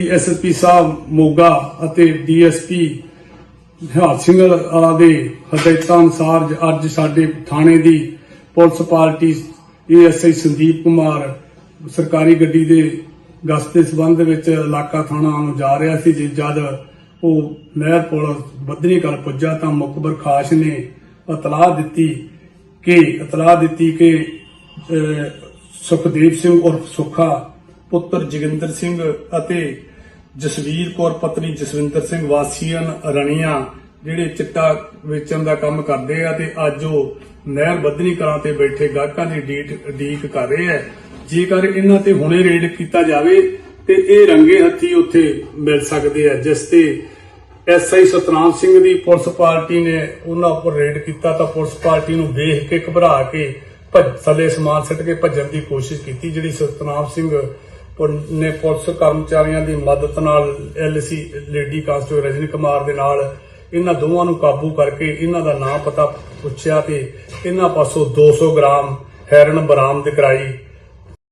SSP Sahib Moga ਅਤੇ DSP Nihal Singh ਵਾਲਾ ਦੇ ਹਦਾਇਤਾਂ ਅਨੁਸਾਰ ਅੱਜ ਸਾਡੇ ਥਾਣੇ ਦੀ police party ASI Sandeep Kumar ਸਰਕਾਰੀ ਗੱਡੀ ਦੇ ਗਸ਼ਤ ਦੇ ਸਬੰਧ ਵਿੱਚ ਇਲਾਕਾ ਥਾਣਾ ਨੂੰ ਜਾ ਰਿਹਾ ਸੀ ਜਦ ਉਹ ਨਹਿਰ ਪੁਲ ਬੱਦਰੀ ਕਰ ਪੁੱਜਾ ਤਾਂ ਮੁਖਬਰ ਖਾਸ ਨੇ ਇਤਲਾਹ ਦਿੱਤੀ ਕਿ ਇਤਲਾਹ ਦਿੱਤੀ ਕਿ ਅਹ, ਸੁਖਦੇਵ ਸਿੰਘ ਉਰਫ ਸੁਖਾ ਪੁੱਤਰ ਜਗਿੰਦਰ ਸਿੰਘ ਅਤੇ ਜਸਵੀਰ ਕੌਰ, ਪਤਨੀ ਜਸਵਿੰਦਰ ਸਿੰਘ ਵਾਸੀਆਂ ਰਣੀਆਂ, ਜਿਹੜੇ ਚਿੱਟਾ ਵੇਚਣ ਦਾ ਕੰਮ ਕਰਦੇ ਆ ਤੇ ਅੱਜ ਉਹ ਨਹਿਰ ਬੱਧਨੀ ਕਲਾਂ ਤੇ ਬੈਠੇ ਗਾਹਕਾਂ ਦੀ ਡੀਕ ਡੀਕ ਕਰ ਰਹੇ ਆ। ਜੇਕਰ ਇਹਨਾਂ ਤੇ ਹੁਣੇ ਰੇਡ ਕੀਤਾ ਜਾਵੇ ਤੇ ਇਹ ਰੰਗੇ ਹੱਥੀ ਉੱਥੇ ਮਿਲ ਸਕਦੇ ਆ, ਜਿਸ ਤੇ ਐਸਆਈ ਸਤਨਾਮ ਸਿੰਘ ਦੀ ਪੁਲਿਸ ਪਾਰਟੀ ਨੇ ਉਹਨਾਂ ਉੱਪਰ ਰੇਡ ਕੀਤਾ ਤਾਂ ਪੁਲਿਸ ਪਾਰਟੀ ਨੂੰ ਵੇਖ ਕੇ ਘਬਰਾ ਕੇ ਭੱਜ, ਥੱਲੇ ਸਮਾਨ ਸਿੱਟ ਕੇ ਭੱਜਣ ਦੀ ਕੋਸ਼ਿਸ਼ ਕੀਤੀ, ਜਿਹੜੀ ਸਤਨਾਮ ਸਿੰਘ ਨੇ ਪੁਲਿਸ ਕਰਮਚਾਰੀਆਂ ਦੀ ਮਦਦ ਨਾਲ LC lady constable Rajni Kumar ਦੇ ਨਾਲ ਇਹਨਾਂ ਦੋਵਾਂ ਨੂੰ ਕਾਬੂ ਕਰਕੇ ਇਹਨਾਂ ਦਾ ਨਾਂ ਪਤਾ ਪੁੱਛਿਆ ਤੇ ਇਹਨਾਂ ਪਾਸੋਂ 200 ਗ੍ਰਾਮ ਹੈਰਨ ਬਰਾਮਦ ਕਰਾਈ।